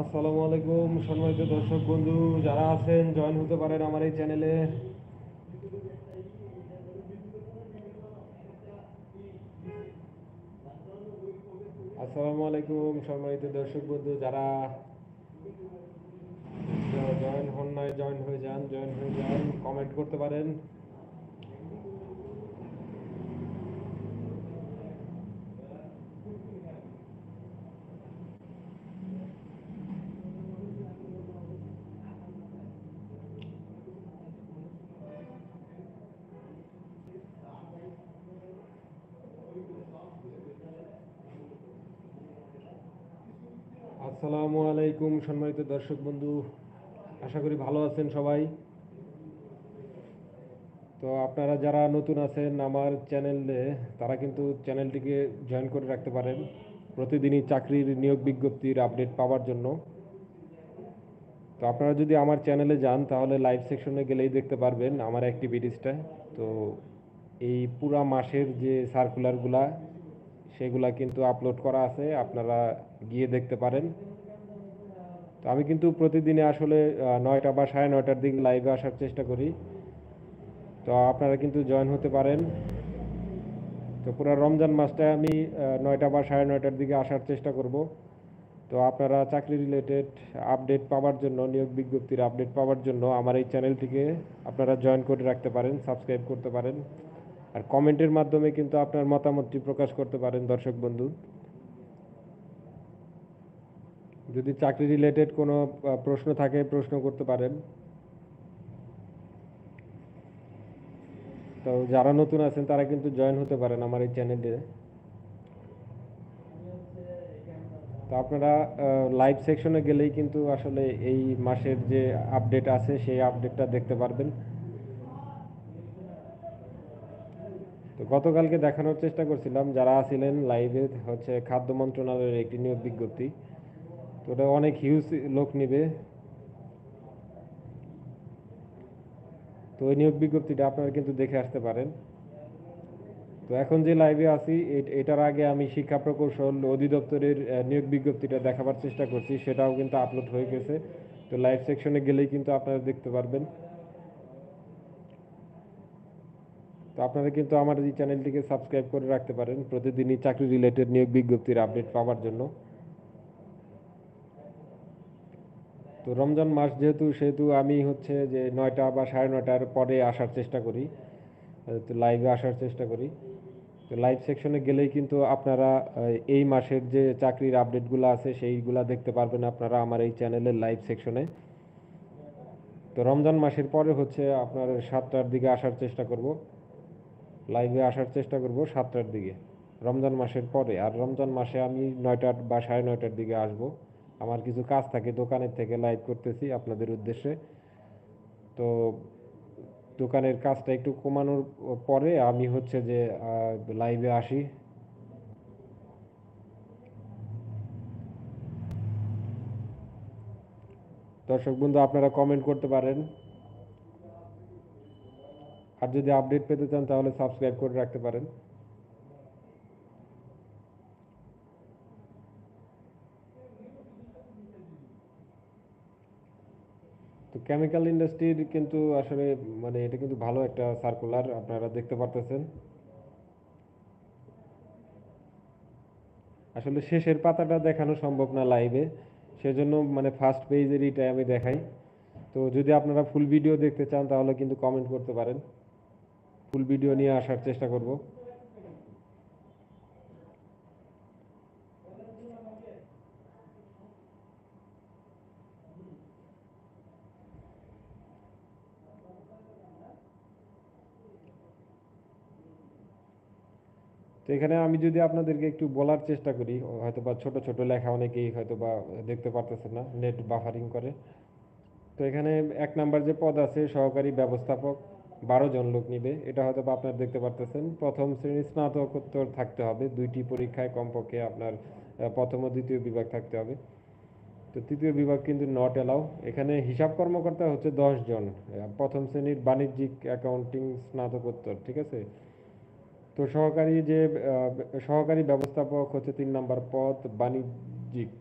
আসসালামু আলাইকুম, সম্মানিত দর্শক বন্ধু, যারা আছেন, জয়েন হতে পারেন আমার এই চ্যানেলে। আসসালামু আলাইকুম, সম্মানিত দর্শক বন্ধু, যারা জয়েন হন নাই, জয়েন হয়ে যান, জয়েন হয়ে যান কমেন্ট করতে পারেন। আসসালামু আলাইকুম, সম্মানিত দর্শক বন্ধু। আশা করি ভালো আছেন সবাই। তো আপনারা যারা নতুন আছেন আমার চ্যানেলে, তারা কিন্তু চ্যানেলটিকে জয়েন করে রাখতে পারেন। প্রতিদিনই চাকরির নিয়োগ বিজ্ঞপ্তির আপডেট পাওয়ার জন্য। তো আপনারা যদি আমার চ্যানেলে যান, তাহলে লাইভ সেকশনে গেলেই দেখতে পারবেন আমার অ্যাক্টিভিটিসটা। তো এই পুরা মাসের যে সার্কুলারগুলা সেগুলা কিন্তু আপলোড করা আছে। আপনারা গিয়ে দেখতে পারেন। তো আমি কিন্তু প্রতিদিনে আসলে নয়টা বা সাড়ে নয়টার দিকে লাইভে আসার চেষ্টা করি। তো আপনারা কিন্তু জয়েন হতে পারেন। তো পুরো রমজান মাসটা আমি নয়টা বা সাড়ে নয়টার দিকে আসার চেষ্টা করব। তো আপনারা চাকরি রিলেটেড আপডেট পাওয়ার জন্য, নিয়োগ বিজ্ঞপ্তির আপডেট পাওয়ার জন্য আমার এই চ্যানেলটিকে আপনারা জয়েন করে রাখতে পারেন সাবস্ক্রাইব করতে পারেন। আর কমেন্টের মাধ্যমে কিন্তু আপনার মতামতটি প্রকাশ করতে পারেন, দর্শক বন্ধু। যদি চাকরি রিলেটেড কোনো প্রশ্ন থাকে, প্রশ্ন করতে পারেন। তো যারা নতুন আছেন, তারা কিন্তু জয়েন হতে পারেন আমার এই চ্যানেলে তো আপনারা লাইভ সেকশনে গেলেই কিন্তু আসলে এই মাসের যে আপডেট আছে, সেই আপডেটটা দেখতে পারবেন। তো গতকালকে দেখানোর চেষ্টা করছিলাম, যারা আছিলেন লাইভে হচ্ছে খাদ্য মন্ত্রণালয়ের একটি নিয়োগ বিজ্ঞপ্তি। তো ওটা অনেক হিউজ লোক নিবে। তো ওই নিয়োগ বিজ্ঞপ্তিটা আপনারা কিন্তু দেখে আসতে পারেন। তো এখন যে লাইভে আছি এটার আগে আমি শিক্ষা প্রকৌশল অধিদপ্তরের নিয়োগ বিজ্ঞপ্তিটা দেখাবার চেষ্টা করছি, সেটাও কিন্তু আপলোড হয়ে গেছে। তো লাইভ সেকশনে গেলেই কিন্তু আপনারা দেখতে পারবেন। তো আপনারা কিন্তু আমার এই চ্যানেলটিকে সাবস্ক্রাইব করে রাখতে পারেন। প্রতিদিনই চাকরি রিলেটেড নিয়োগ বিজ্ঞপ্তির আপডেট পাওয়ার জন্য। তো রমজান মাস যেহেতু, সেহেতু আমি হচ্ছে যে নয়টা বা সাড়ে নয়টার পরে আসার চেষ্টা করি। তো লাইভে আসার চেষ্টা করি। তো লাইভ সেকশনে গেলেই কিন্তু আপনারা এই মাসের যে চাকরির আপডেটগুলো আছে, সেইগুলা দেখতে পারবেন আপনারা আমার এই চ্যানেলের লাইভ সেকশনে তো রমজান মাসের পরে হচ্ছে আপনার সাতটার দিকে আসার চেষ্টা করব। লাইভে আসার চেষ্টা করব সাতটার দিকে, রমজান মাসের পরে। আর রমজান মাসে আমি নয়টার বা সাড়ে নয়টার দিকে আসব। আমার কিছু কাজ থাকে, দোকানের থেকে লাইভ করতেছি আপনাদের উদ্দেশ্যে। তো দোকানের কাজটা একটু কমানোর পরে আমি হচ্ছে যে লাইভে আসি। দর্শক বন্ধু, আপনারা কমেন্ট করতে পারেন। আর যদি আপডেট পেতে চান তাহলে সাবস্ক্রাইব করে রাখতে পারেন। তো কেমিক্যাল ইন্ডাস্ট্রির কিন্তু আসলে মানে এটা কিন্তু ভালো একটা সার্কুলার আপনারা দেখতে পারতেছেন। আসলে শেষের পাতাটা দেখানো সম্ভব না লাইভে সেজন্য মানে ফার্স্ট পেজের এটাই আমি দেখাই। তো যদি আপনারা ফুল ভিডিও দেখতে চান, তাহলে কিন্তু কমেন্ট করতে পারেন। ফুল ভিডিও নিয়ে আসার চেষ্টা করব। তো এখানে আমি যদি আপনাদেরকে একটু বলার চেষ্টা করি হয়তো বা ছোট ছোট লেখা অনেকেই হয়তো বা দেখতে পারতেছে না নেট বাফারিং করে। তো এখানে এক নাম্বার যে পদ আছে, সহকারী ব্যবস্থাপক, বারো জন লোক নিবে। এটা হয়তো বা আপনারা দেখতে পারতেছেন। প্রথম শ্রেণির স্নাতকোত্তর থাকতে হবে। দুইটি পরীক্ষায় কমপক্ষে আপনার প্রথম ও দ্বিতীয় বিভাগ থাকতে হবে। তো তৃতীয় বিভাগ কিন্তু নট এলাও এখানে হিসাব কর্মকর্তা হচ্ছে দশ জন প্রথম শ্রেণির বাণিজ্যিক অ্যাকাউন্টিং স্নাতকোত্তর, ঠিক আছে? তো সহকারী যে সহকারী ব্যবস্থাপক হচ্ছে তিন নাম্বার পদ বাণিজ্যিক।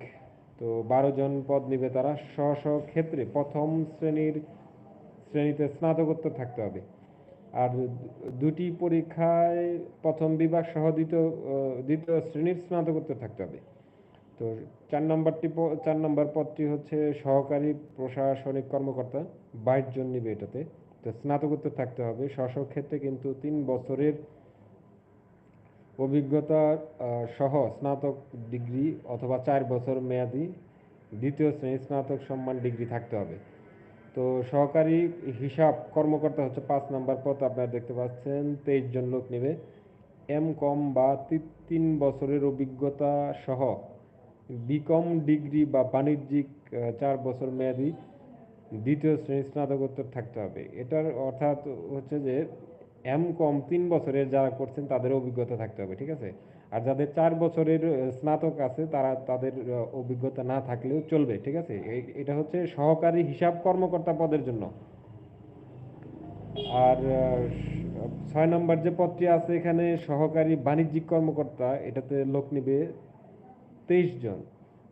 তো বারো জন পদ নিবে তারা। স্ব স্ব ক্ষেত্রে প্রথম শ্রেণির, শ্রেণীতে স্নাতকোত্তর থাকতে হবে। আর দুটি পরীক্ষায় প্রথম বিভাগ সহ দ্বিতীয় দ্বিতীয় শ্রেণির স্নাতকোত্তর থাকতে হবে। তো চার নম্বরটি চার নম্বর পদটি হচ্ছে সহকারী প্রশাসনিক কর্মকর্তা। বাইশ জন নিবে এটাতে। তো স্নাতকোত্তর থাকতে হবে। স্ব ক্ষেত্রে কিন্তু তিন বছরের অভিজ্ঞতা সহ স্নাতক ডিগ্রি অথবা চার বছর মেয়াদি দ্বিতীয় শ্রেণির স্নাতক সম্মান ডিগ্রি থাকতে হবে। তো সহকারী হিসাব কর্মকর্তা হচ্ছে পাঁচ নাম্বার পদ, আপনারা দেখতে পাচ্ছেন, তেইশ জন লোক নেবে। এম কম বা তিন বছরের অভিজ্ঞতা সহ বিকম ডিগ্রি বা বাণিজ্যিক চার বছর মেয়াদি দ্বিতীয় শ্রেণির স্নাতকোত্তর থাকতে হবে। এটার অর্থাৎ হচ্ছে যে এম কম তিন বছরের যারা করছেন, তাদের অভিজ্ঞতা থাকতে হবে, ঠিক আছে? আর যাদের চার বছরের স্নাতক আছে, তারা তাদের অভিজ্ঞতা না থাকলেও চলবে, ঠিক আছে? এটা হচ্ছে সহকারী হিসাব কর্মকর্তা পদের জন্য। আর ছয় নম্বর যে পদটি আছে এখানে সহকারী বাণিজ্যিক কর্মকর্তা, এটাতে লোক নিবে তেইশ জন।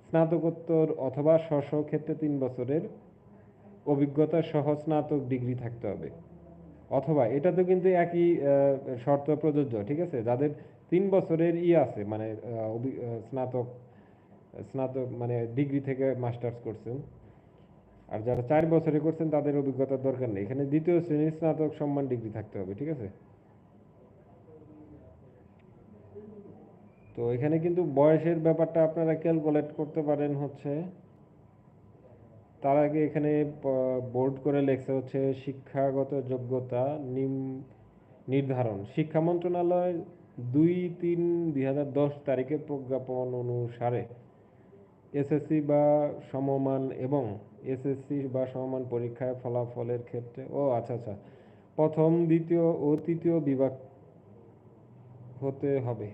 স্নাতকোত্তর অথবা স্ব ক্ষেত্রে তিন বছরের অভিজ্ঞতা সহ স্নাতক ডিগ্রি থাকতে হবে। অথবা এটাতে কিন্তু একই শর্ত প্রযোজ্য, ঠিক আছে? যাদের তিন বছরের ই আছে মানে স্নাতক স্নাতক মানে ডিগ্রি থেকে মাস্টার্স করছেন, আর যারা চার বছরে করছেন, তাদের অভিজ্ঞতার দরকার নেই। এখানে দ্বিতীয় শ্রেণির স্নাতক সম্মান ডিগ্রি থাকতে হবে, ঠিক আছে? তো এখানে কিন্তু বয়সের ব্যাপারটা আপনারা ক্যালকুলেট করতে পারেন হচ্ছে তার আগে এখানে বোর্ড করে লেখছে হচ্ছে শিক্ষাগত যোগ্যতা নিম, নির্ধারণ। শিক্ষা মন্ত্রণালয় দুই তিন দুই হাজার দশ তারিখে প্রজ্ঞাপন অনুসারে এসএসসি বা সমমান এবং এসএসসি বা সমমান পরীক্ষায় ফলাফলের ক্ষেত্রে, ও আচ্ছা আচ্ছা প্রথম, দ্বিতীয় ও তৃতীয় বিভাগ হতে হবে।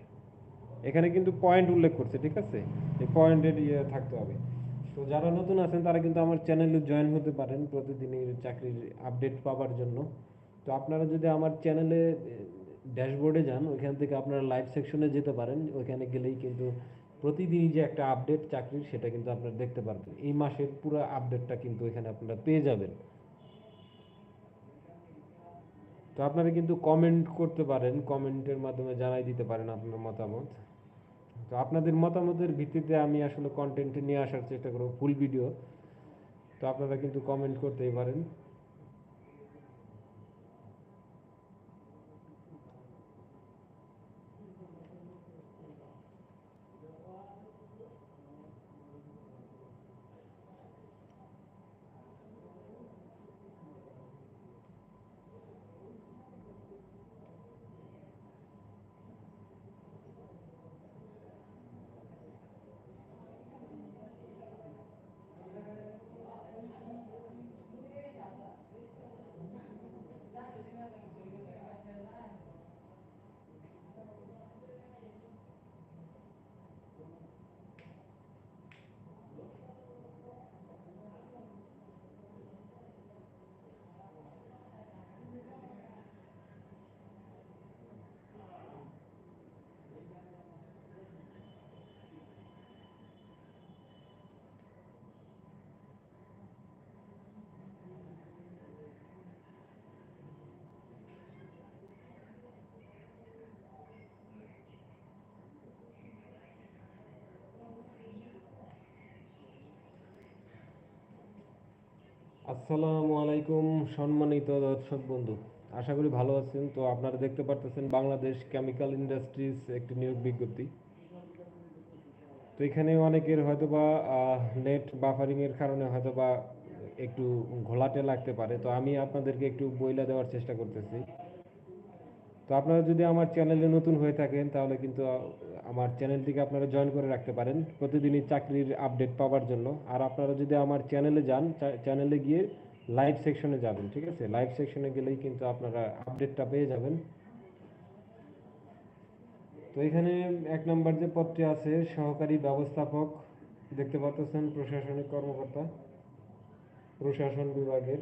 এখানে কিন্তু পয়েন্ট উল্লেখ করছে, ঠিক আছে? এই পয়েন্টের ইয়ে থাকতে হবে। তো যারা নতুন আছেন, তারা কিন্তু আমার চ্যানেলে জয়েন হতে পারেন প্রতিদিনই চাকরির আপডেট পাওয়ার জন্য। তো আপনারা যদি আমার চ্যানেলে ড্যাশবোর্ডে যান, ওইখান থেকে আপনারা লাইভ সেকশনে যেতে পারেন। ওইখানে গেলেই কিন্তু প্রতিদিনই যে একটা আপডেট চাকরির, সেটা কিন্তু আপনারা দেখতে পারবেন। এই মাসের পুরো আপডেটটা কিন্তু এখানে আপনারা পেয়ে যাবেন। তো আপনারা কিন্তু কমেন্ট করতে পারেন কমেন্টের মাধ্যমে জানাই দিতে পারেন আপনার মতামত। তো আপনাদের মতামতের ভিত্তিতে আমি আসলে কন্টেন্ট নিয়ে আসার চেষ্টা করব ফুল ভিডিও তো আপনারা কিন্তু কমেন্ট করতেই পারেন। আসসালামু আলাইকুম, সম্মানিত দর্শক বন্ধু। আশা করি ভালো আছেন। তো আপনারা দেখতে পারতেছেন বাংলাদেশ কেমিক্যাল ইন্ডাস্ট্রিজ একটি নিয়োগ বিজ্ঞপ্তি। তো এখানে অনেকের হয়তোবা নেট বাফারিংয়ের কারণে হয়তোবা একটু ঘোলাটে লাগতে পারে। তো আমি আপনাদেরকে একটু বইলা দেওয়ার চেষ্টা করতেছি। তো আপনারা যদি আমার চ্যানেলে নতুন হয়ে থাকেন, তাহলে কিন্তু আমার চ্যানেলটিকে আপনারা জয়েন করে রাখতে পারেন প্রতিদিনই চাকরির আপডেট পাওয়ার জন্য। আর আপনারা যদি আমার চ্যানেলে যান চ্যানেলে গিয়ে লাইভ সেকশনে যাবেন, ঠিক আছে? লাইভ সেকশনে গেলেই কিন্তু আপনারা আপডেটটা পেয়ে যাবেন। তো এখানে এক নম্বর যে পদটি আছে, সহকারী ব্যবস্থাপক। দেখতে পাচ্ছেন প্রশাসনিক কর্মকর্তা, প্রশাসন বিভাগের।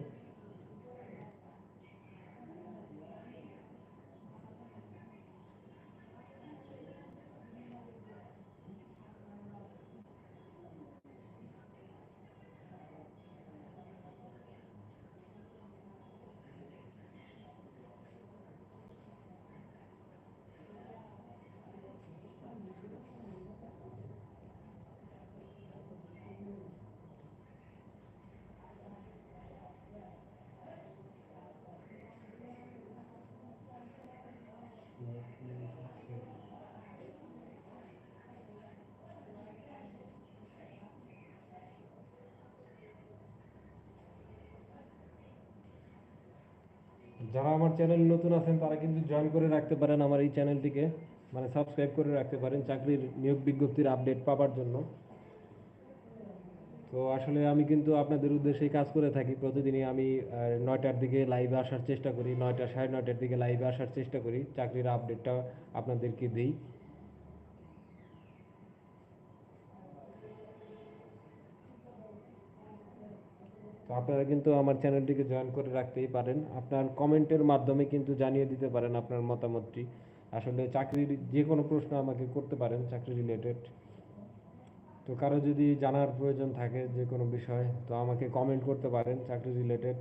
যারা আমার চ্যানেল নতুন আছেন, তারা কিন্তু জয়েন করে রাখতে পারেন আমার এই চ্যানেলটিকে মানে সাবস্ক্রাইব করে রাখতে পারেন চাকরির নিয়োগ বিজ্ঞপ্তির আপডেট পাওয়ার জন্য। তো আসলে আমি কিন্তু আপনাদের উদ্দেশ্যেই কাজ করে থাকি। প্রতিদিনই আমি নয়টার দিকে লাইভে আসার চেষ্টা করি। নয়টা, সাড়ে নয়টার দিকে লাইভে আসার চেষ্টা করি। চাকরির আপডেটটা আপনাদেরকে দিই। তো আপনারা কিন্তু আমার চ্যানেলটিকে জয়েন করে রাখতেই পারেন। আপনার কমেন্টের মাধ্যমে কিন্তু জানিয়ে দিতে পারেন আপনার মতামতটি। আসলে চাকরির যে কোনো প্রশ্ন আমাকে করতে পারেন, চাকরি রিলেটেড তো কারও যদি জানার প্রয়োজন থাকে যে কোনো বিষয়, তো আমাকে কমেন্ট করতে পারেন, চাকরি রিলেটেড